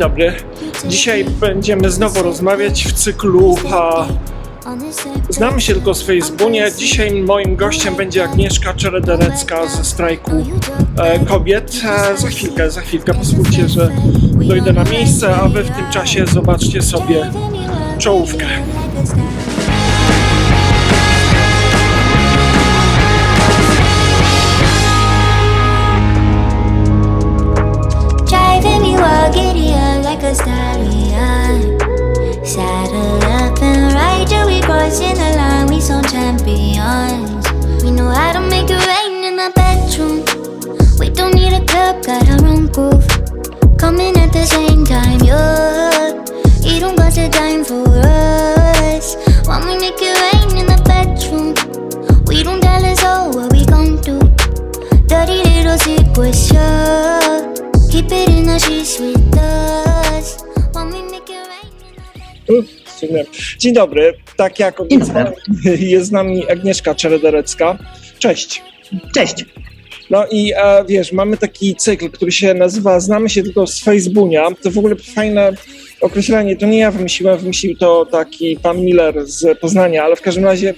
Dobry. Dzisiaj będziemy znowu rozmawiać w cyklu Znamy się tylko z Facebooku. Dzisiaj moim gościem będzie Agnieszka Czerederecka ze strajku e, kobiet. E, za chwilkę, za chwilkę pozwólcie, że dojdę na miejsce, a wy w tym czasie zobaczcie sobie czołówkę. Saddle up and ride till the line. We some champions. We know how to make it rain in the bedroom. We don't need a club, got our own groove. Coming at the same time, yeah. Rozumiem. Dzień dobry. Tak jak obiecałem, jest z nami Agnieszka Czerederecka. Cześć. Cześć. No i e, wiesz, mamy taki cykl, który się nazywa Znamy się tylko z Facebooka. To w ogóle fajne określenie. To nie ja wymyśliłem, wymyślił to taki pan Miller z Poznania, ale w każdym razie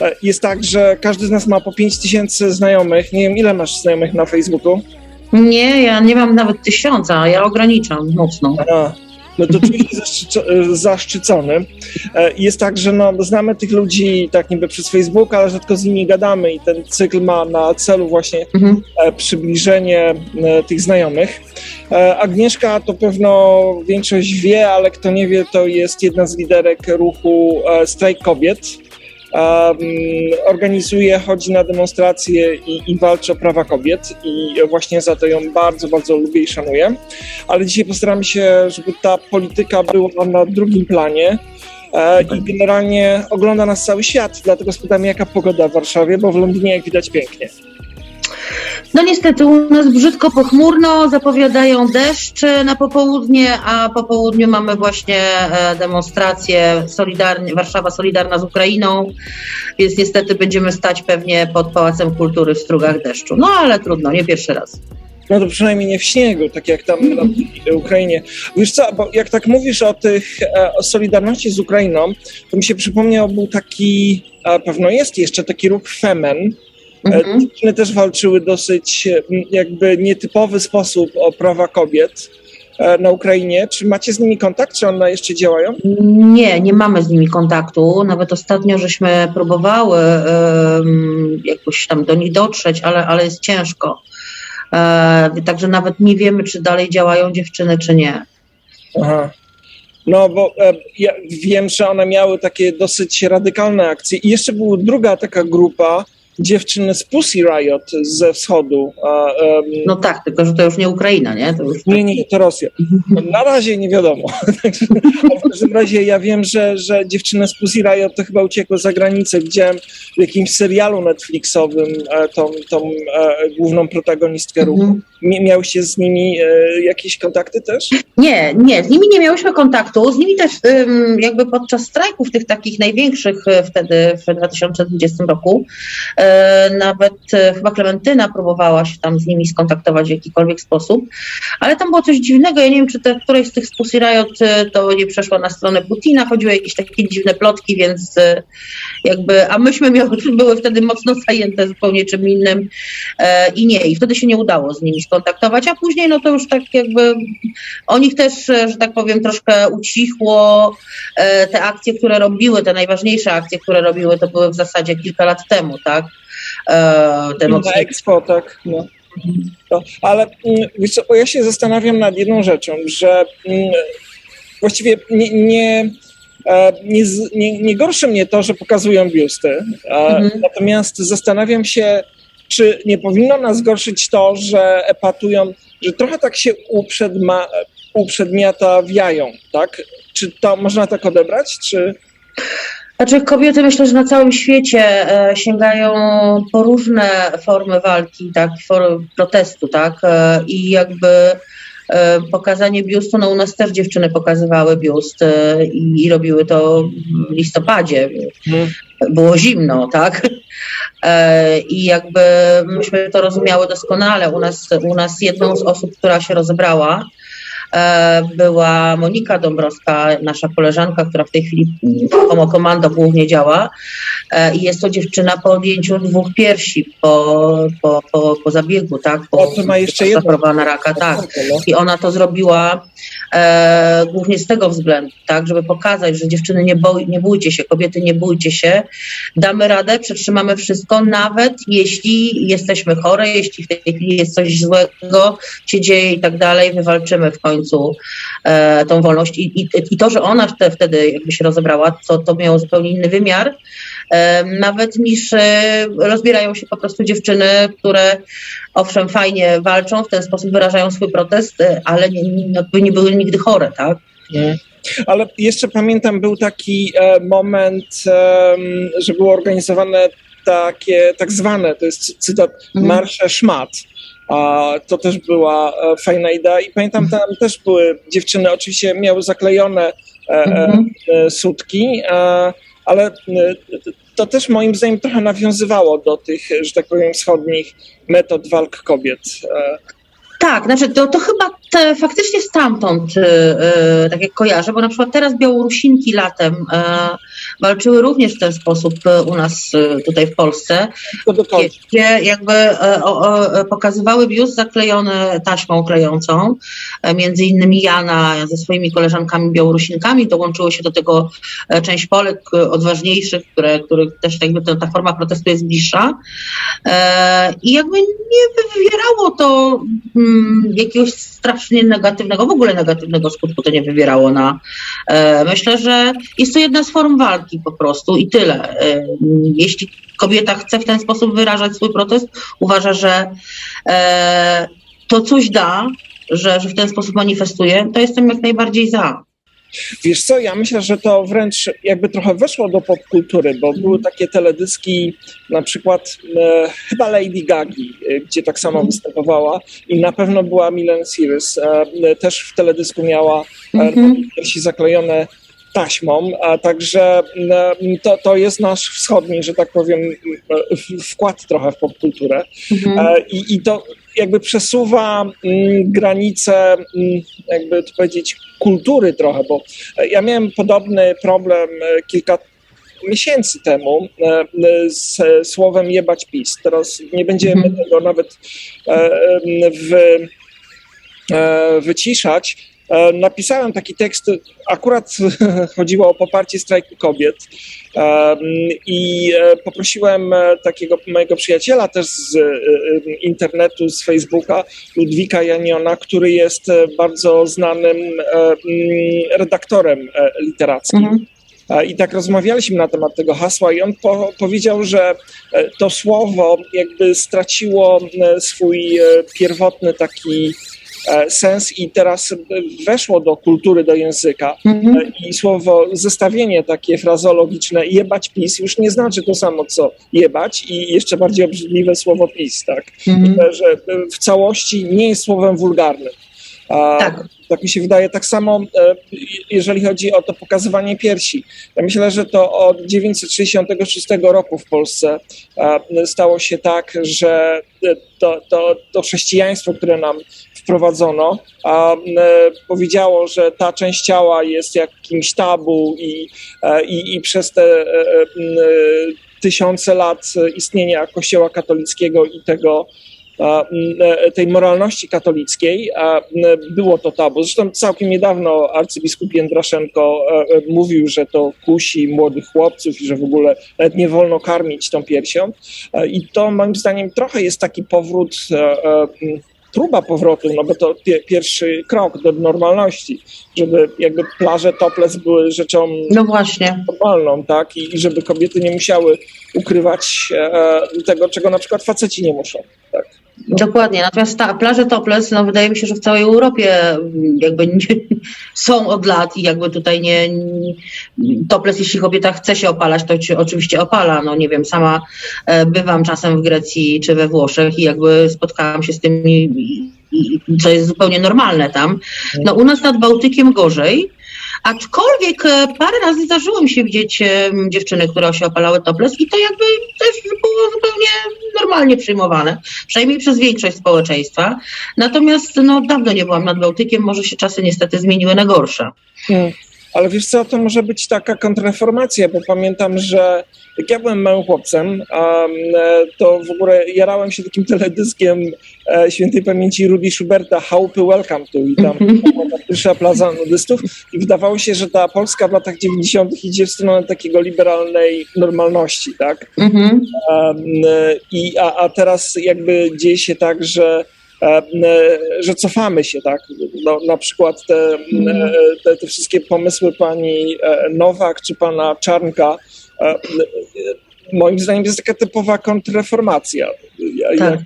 e, jest tak, że każdy z nas ma po 5 tysięcy znajomych. Nie wiem, ile masz znajomych na Facebooku? Nie, ja nie mam nawet tysiąca, ja ograniczam mocno. A, no to czuję się zaszczyco- zaszczycony. E, Jest tak, że no, znamy tych ludzi tak niby przez Facebook, ale rzadko z nimi gadamy i ten cykl ma na celu właśnie Mhm. e, przybliżenie e, tych znajomych. Agnieszka to pewno większość wie, ale kto nie wie, to jest jedna z liderek ruchu Strajk Kobiet. Organizuje, chodzi na demonstracje i, i walczy o prawa kobiet i właśnie za to ją bardzo, bardzo lubię i szanuję. Ale dzisiaj postaramy się, żeby ta polityka była na drugim planie. E, I generalnie ogląda nas cały świat, dlatego spytam, jaka pogoda w Warszawie, bo w Londynie, jak widać, pięknie. No niestety u nas brzydko pochmurno, zapowiadają deszcz na popołudnie, a po południu mamy właśnie e, demonstrację Solidarnie, Warszawa Solidarna z Ukrainą, więc niestety będziemy stać pewnie pod Pałacem Kultury w strugach deszczu. No ale trudno, nie pierwszy raz. No to przynajmniej nie w śniegu, tak jak tam na Ukrainie. Wiesz co, bo jak tak mówisz o tych, e, o Solidarności z Ukrainą, to mi się przypomniał, był taki, a pewno jest jeszcze taki ruch Femen. E, Mhm. Dziewczyny też walczyły dosyć e, jakby nietypowy sposób o prawa kobiet e, na Ukrainie. Czy macie z nimi kontakt, czy one jeszcze działają? Nie, nie mamy z nimi kontaktu. Nawet ostatnio żeśmy próbowały jakoś tam do nich dotrzeć, ale, ale jest ciężko. E, także nawet nie wiemy, czy dalej działają dziewczyny, czy nie. Aha. No, bo e, ja wiem, że one miały takie dosyć radykalne akcje. I jeszcze była druga taka grupa, dziewczyny z Pussy Riot ze wschodu. No tak, tylko że to już nie Ukraina, nie? To już nie, nie, to Rosja. Na razie nie wiadomo. W każdym razie ja wiem, że, że dziewczyny z Pussy Riot to chyba uciekły za granicę. Widziałem w jakimś serialu Netflixowym e, tą, tą e, główną protagonistkę ruchu. Mhm. Miałyście z nimi e, jakieś kontakty też? Nie, nie, z nimi nie miałyśmy kontaktu. Z nimi też jakby podczas strajków tych takich największych wtedy w 2020 roku nawet e, chyba Klementyna próbowała się tam z nimi skontaktować w jakikolwiek sposób, ale tam było coś dziwnego. Ja nie wiem, czy te, któreś z tych Pussy Riot e, to nie przeszła na stronę Putina, chodziły jakieś takie dziwne plotki, więc e, jakby, a myśmy miały, były wtedy mocno zajęte zupełnie czym innym e, i nie, i wtedy się nie udało z nimi skontaktować, a później no to już tak jakby o nich też, e, że tak powiem, troszkę ucichło. E, Te akcje, które robiły, te najważniejsze akcje, które robiły, to były w zasadzie kilka lat temu, tak? E, Te Na nocne Expo, tak. No. No, ale mm, co, ja się zastanawiam nad jedną rzeczą, że mm, właściwie nie, nie, e, nie, nie, nie gorszy mnie to, że pokazują biusty, Mhm. natomiast zastanawiam się, czy nie powinno nas gorszyć to, że epatują, że trochę tak się uprzedma, uprzedmiotawiają, tak? Czy to można tak odebrać, czy... Znaczy kobiety myślę, że na całym świecie e, sięgają po różne formy walki, tak, formy protestu, tak, e, i jakby e, pokazanie biustu, no u nas też dziewczyny pokazywały biust i, i robiły to w listopadzie, było zimno, tak? I jakby myśmy to rozumiały doskonale. U nas, u nas jedną z osób, która się rozebrała, była Monika Dąbrowska, nasza koleżanka, która w tej chwili w Komando głównie działa e, i jest to dziewczyna po odjęciu dwóch piersi, po, po, po, po zabiegu, tak? Po, ma jeszcze jedno. zachorowana na raka, tak. I ona to zrobiła e, głównie z tego względu, tak, żeby pokazać, że dziewczyny nie, boi, nie bójcie się, kobiety nie bójcie się, damy radę, przetrzymamy wszystko, nawet jeśli jesteśmy chore, jeśli w tej chwili jest coś złego, się dzieje i tak dalej, wywalczymy w końcu e, tą wolność. I, i, I to, że ona te, wtedy jakby się rozebrała, to, to miało zupełnie inny wymiar, nawet niż e, rozbierają się po prostu dziewczyny, które owszem, fajnie walczą, w ten sposób wyrażają swój protest, e, ale nie, nie, jakby nie były nigdy chore, tak? Nie. Ale jeszcze pamiętam, był taki e, moment, że było organizowane takie tak zwane, to jest cytat, Mhm. marsze szmat. A to też była e, fajna idea i pamiętam, tam też były dziewczyny, oczywiście miały zaklejone e, e, Mhm. e, sutki, e, ale e, to też moim zdaniem trochę nawiązywało do tych, że tak powiem, wschodnich metod walk kobiet. E, Tak, znaczy to, to chyba te, faktycznie stamtąd, e, e, tak jak kojarzę, bo na przykład teraz Białorusinki latem e, walczyły również w ten sposób e, u nas e, tutaj w Polsce, gdzie jakby e, o, o, pokazywały biust zaklejony taśmą klejącą, między innymi Jana ze swoimi koleżankami Białorusinkami, dołączyło się do tego część Polek odważniejszych, które, których też jakby ta, ta forma protestu jest bliższa. I jakby nie wywierało to mm, jakiegoś strasznie negatywnego, w ogóle negatywnego skutku to nie wywierało na, myślę, że jest to jedna z form walki po prostu i tyle. E, jeśli kobieta chce w ten sposób wyrażać swój protest, uważa, że e, to coś da, że, że w ten sposób manifestuje, to jestem jak najbardziej za. Wiesz co, ja myślę, że to wręcz jakby trochę weszło do popkultury, bo były takie teledyski, na przykład e, chyba Lady Gagi, e, gdzie tak samo Mhm. występowała i na pewno była Milen Cyrus, e, e, też w teledysku miała e, Mhm. piersi zaklejone taśmą, a także e, to, to jest nasz wschodni, że tak powiem, wkład trochę w popkulturę. Mhm. E, I, I to jakby przesuwa mm, granice, mm, jakby to powiedzieć, kultury trochę, bo e, ja miałem podobny problem e, kilka miesięcy temu z słowem jebać PiS. Teraz nie będziemy Mhm. tego nawet w, wyciszać. E, Napisałem taki tekst, akurat chodziło o poparcie strajku kobiet i e, poprosiłem e, takiego mojego przyjaciela też z internetu, z Facebooka, Ludwika Janiona, który jest bardzo znanym mm, redaktorem literackim. Mhm. I tak rozmawialiśmy na temat tego hasła, i on po, powiedział, że to słowo jakby straciło swój pierwotny taki sens i teraz e, weszło do kultury, do języka. Mhm. E, I słowo zestawienie takie frazologiczne jebać PiS już nie znaczy to samo co jebać i jeszcze bardziej obrzydliwe słowo PiS, tak? Mhm. Że e, w całości nie jest słowem wulgarnym. A, Tak. tak mi się wydaje. Tak samo, e, jeżeli chodzi o to pokazywanie piersi. Ja myślę, że to od 966 roku w Polsce e, stało się tak, że e, to, to, to chrześcijaństwo, które nam wprowadzono, a, e, powiedziało, że ta część ciała jest jakimś tabu i, e, i, i przez te e, tysiące lat istnienia Kościoła katolickiego i tego tej moralności katolickiej, było to tabu. Zresztą całkiem niedawno arcybiskup Jędraszenko mówił, że to kusi młodych chłopców i że w ogóle nawet nie wolno karmić tą piersią. I to moim zdaniem trochę jest taki powrót, próba powrotu, no bo to pie, pierwszy krok do normalności, żeby jakby plaże topless były rzeczą No właśnie. normalną, tak? I, żeby kobiety nie musiały ukrywać e, tego, czego na przykład faceci nie muszą. Tak? Dokładnie, natomiast ta, plaże topless, no wydaje mi się, że w całej Europie mm, jakby nie, są od lat i jakby tutaj nie, nie topless, jeśli kobieta chce się opalać, to się oczywiście opala, no nie wiem, sama e, bywam czasem w Grecji czy we Włoszech i jakby spotkałam się z tym, i, i, i, co jest zupełnie normalne tam. No u nas nad Bałtykiem gorzej, Aczkolwiek e, parę razy zdarzyło mi się widzieć e, dziewczyny, które się opalały topless i to jakby też było zupełnie normalnie przyjmowane, przynajmniej przez większość społeczeństwa. Natomiast no, dawno nie byłam nad Bałtykiem, może się czasy niestety zmieniły na gorsze. Mm. Ale wiesz co, to może być taka kontrreformacja, bo pamiętam, że jak ja byłem małym chłopcem, e, to w ogóle jarałem się takim teledyskiem e, świętej pamięci Rudy Schuberta, Chałupy Welcome to i tam ta pierwsza plaza nudystów i wydawało się, że ta Polska w latach 90. idzie w stronę takiego liberalnej normalności, tak? Mhm. Um, e, I, a, a teraz jakby dzieje się tak, że, że cofamy się, tak? No, na przykład te, e, te, te wszystkie pomysły pani e, Nowak czy pana Czarnka, e, e, moim zdaniem jest taka typowa kontrreformacja. Ja, Tak.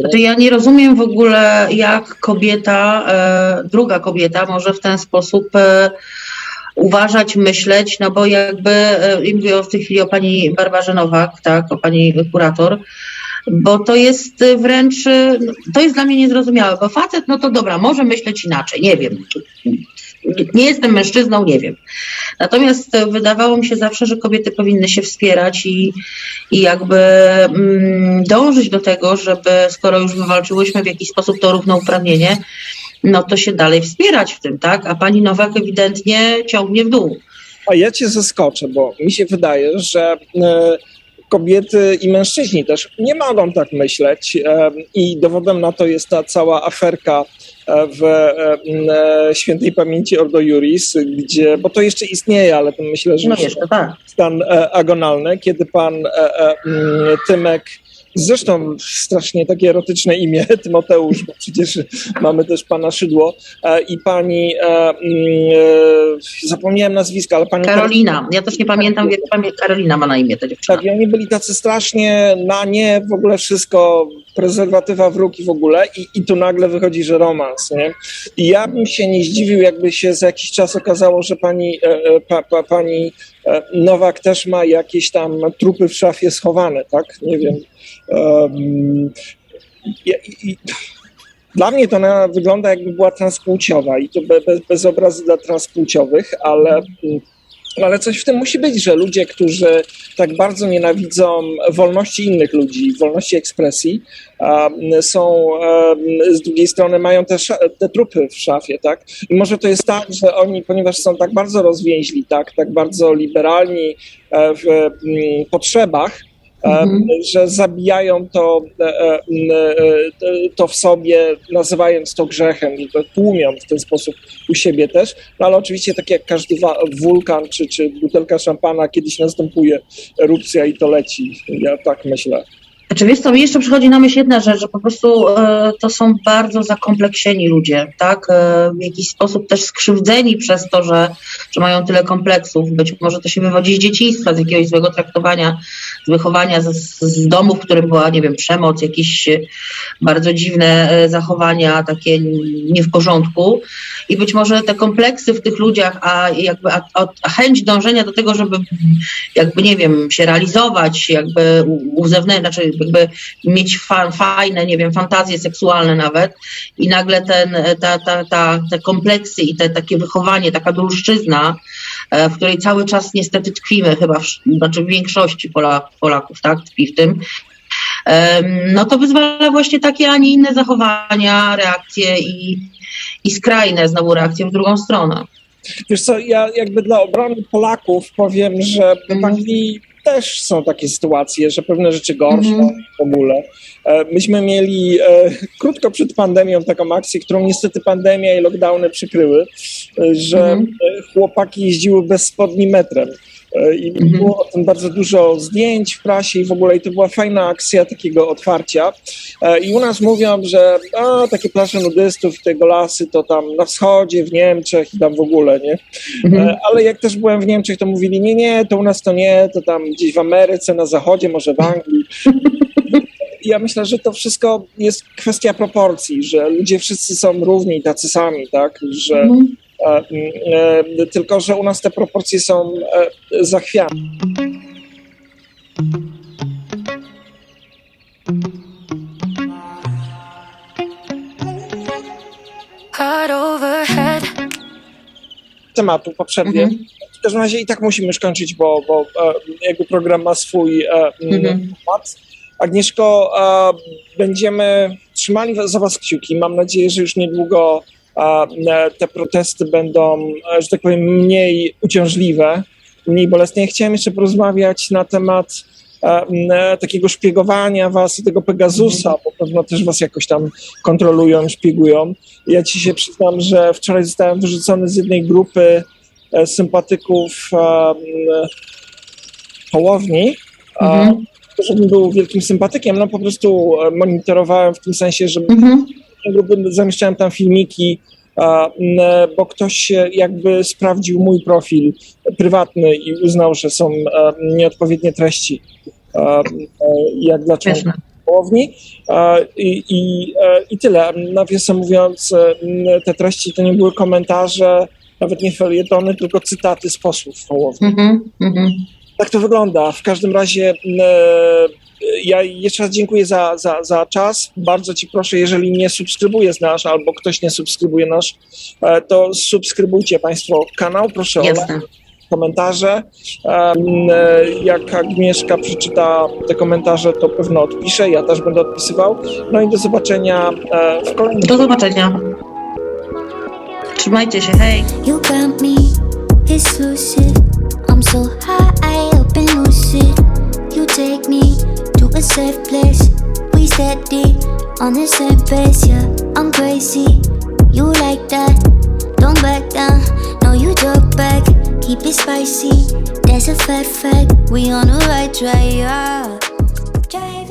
Znaczy ja nie rozumiem w ogóle, jak kobieta, e, druga kobieta może w ten sposób e, uważać, myśleć, no bo jakby, e, i mówię w tej chwili o pani Barbarze Nowak, tak, o pani kurator, bo to jest e, wręcz, e, to jest dla mnie niezrozumiałe, bo facet, no to dobra, może myśleć inaczej, nie wiem, nie jestem mężczyzną, nie wiem. Natomiast e, wydawało mi się zawsze, że kobiety powinny się wspierać i, i jakby mm, dążyć do tego, żeby skoro już wywalczyłyśmy w jakiś sposób to równouprawnienie, no to się dalej wspierać w tym, tak? A pani Nowak ewidentnie ciągnie w dół. A ja cię zaskoczę, bo mi się wydaje, że e, kobiety i mężczyźni też nie mogą tak myśleć i dowodem na to jest ta cała aferka e, w e, świętej pamięci Ordo Juris, gdzie, bo to jeszcze istnieje, ale to myślę, że No jeszcze tak. stan e, agonalny, kiedy pan mm, Tymek, zresztą strasznie takie erotyczne imię, Tymoteusz, bo przecież mamy też pana Szydło e, i pani, e, mm, e, zapomniałem nazwiska, ale pani Karolina. Ja też nie pamiętam, jak Karolina ma na imię ta dziewczyna. tak, i oni byli tacy strasznie na nie, w ogóle wszystko, prezerwatywa w ruki w ogóle i, i tu nagle wychodzi, że romans, nie? I ja bym się nie zdziwił, jakby się za jakiś czas okazało, że pani, pa, pa, pani Nowak też ma jakieś tam trupy w szafie schowane, tak? Nie wiem. I, dla mnie to wygląda jakby była transpłciowa i to be, bez, bez obrazy dla transpłciowych, ale ale coś w tym musi być, że ludzie, którzy tak bardzo nienawidzą wolności innych ludzi, wolności ekspresji, są um, z drugiej strony mają te, te trupy w szafie, tak? I może to jest tak, że oni, ponieważ są tak bardzo rozwięźli, tak, tak bardzo liberalni e, w potrzebach, e, Mhm. że zabijają to, e, e, e, to w sobie, nazywając to grzechem i tłumią w ten sposób u siebie też, no ale oczywiście tak jak każdy wulkan czy, czy butelka szampana kiedyś następuje erupcja i to leci. Ja tak myślę. Znaczy wiesz co, jeszcze przychodzi na myśl jedna rzecz, że po prostu e, to są bardzo zakompleksieni ludzie, tak? E, w jakiś sposób też skrzywdzeni przez to, że, że mają tyle kompleksów. Być może to się wywodzi z dzieciństwa, z jakiegoś złego traktowania, wychowania z, z domu, w którym była, nie wiem, przemoc, jakieś e, bardzo dziwne e, zachowania, takie nie w porządku. I być może te kompleksy w tych ludziach, a jakby a, a, chęć dążenia do tego, żeby jakby, nie wiem, się realizować, jakby u- uzewnętrznić, znaczy jakby mieć fa, fajne, nie wiem, fantazje seksualne nawet i nagle ten, ta, ta, ta, te kompleksy i te takie wychowanie, taka dulszczyzna, e, w której cały czas niestety tkwimy chyba, w, znaczy w większości Pola, Polaków, tak, tkwi w tym, no to wyzwala właśnie takie, a nie inne zachowania, reakcje i, i skrajne znowu reakcje w drugą stronę. Wiesz co, ja jakby dla obrony Polaków powiem, że w Mhm. Anglii też są takie sytuacje, że pewne rzeczy gorsze Mhm. w ogóle. E, Myśmy mieli e, krótko przed pandemią taką akcję, którą niestety pandemia i lockdowny przykryły, e, że e, chłopaki jeździły bez spodni metrem. E, I Mhm. było o tym bardzo dużo zdjęć w prasie i w ogóle i to była fajna akcja takiego otwarcia. E, I u nas mówią, że a, takie plaże nudystów tego lasy to tam na wschodzie, w Niemczech i tam w ogóle, nie? Mhm. E, Ale jak też byłem w Niemczech, to mówili, nie, nie, to u nas to nie, to tam gdzieś w Ameryce, na zachodzie, może w Anglii. Ja myślę, że to wszystko jest kwestia proporcji, że ludzie wszyscy są równi tacy sami, tak? Że, Mhm. E, e, tylko, że u nas te proporcje są e, zachwiane. Tematu po przerwie. Mhm. W każdym razie i tak musimy już kończyć, bo, bo e, jakby program ma swój e, Mhm. temat. Agnieszko, e, będziemy trzymali za Was kciuki. Mam nadzieję, że już niedługo te protesty będą, e, że tak powiem, mniej uciążliwe, mniej bolesne. Ja chciałem jeszcze porozmawiać na temat e, e, takiego szpiegowania Was i tego Pegasusa, bo pewno też Was jakoś tam kontrolują, szpiegują. Ja Ci się przyznam, że wczoraj zostałem wyrzucony z jednej grupy e, sympatyków e, Hołowni. Mhm. żebym był wielkim sympatykiem, no po prostu e, monitorowałem w tym sensie, że Mhm. Jakby zamieszczałem tam filmiki, bo ktoś jakby sprawdził mój profil prywatny i uznał, że są nieodpowiednie treści, jak dla członków. E, I, i, e, I tyle. Nawiasem mówiąc, e, te treści to nie były komentarze, nawet nie felietony, tylko cytaty z posłów Hołowni. Mhm. Mhm. Tak to wygląda. W każdym razie e, ja jeszcze raz dziękuję za, za, za czas. Bardzo Ci proszę, jeżeli nie subskrybujesz nasz albo ktoś nie subskrybuje nasz, e, to subskrybujcie Państwo kanał. Proszę o Jasne. komentarze. Em, e, Jak Agnieszka przeczyta te komentarze, to pewno odpiszę. Ja też będę odpisywał. No i do zobaczenia e, w kolejnym. Do zobaczenia. Trzymajcie się, hej. You got me exclusive. I'm so high up and lucid. You take me a safe place. We steady on the same pace, yeah. I'm crazy. You like that? Don't back down. No, you talk back. Keep it spicy. that's a fat fact. We on the right track, yeah. Drive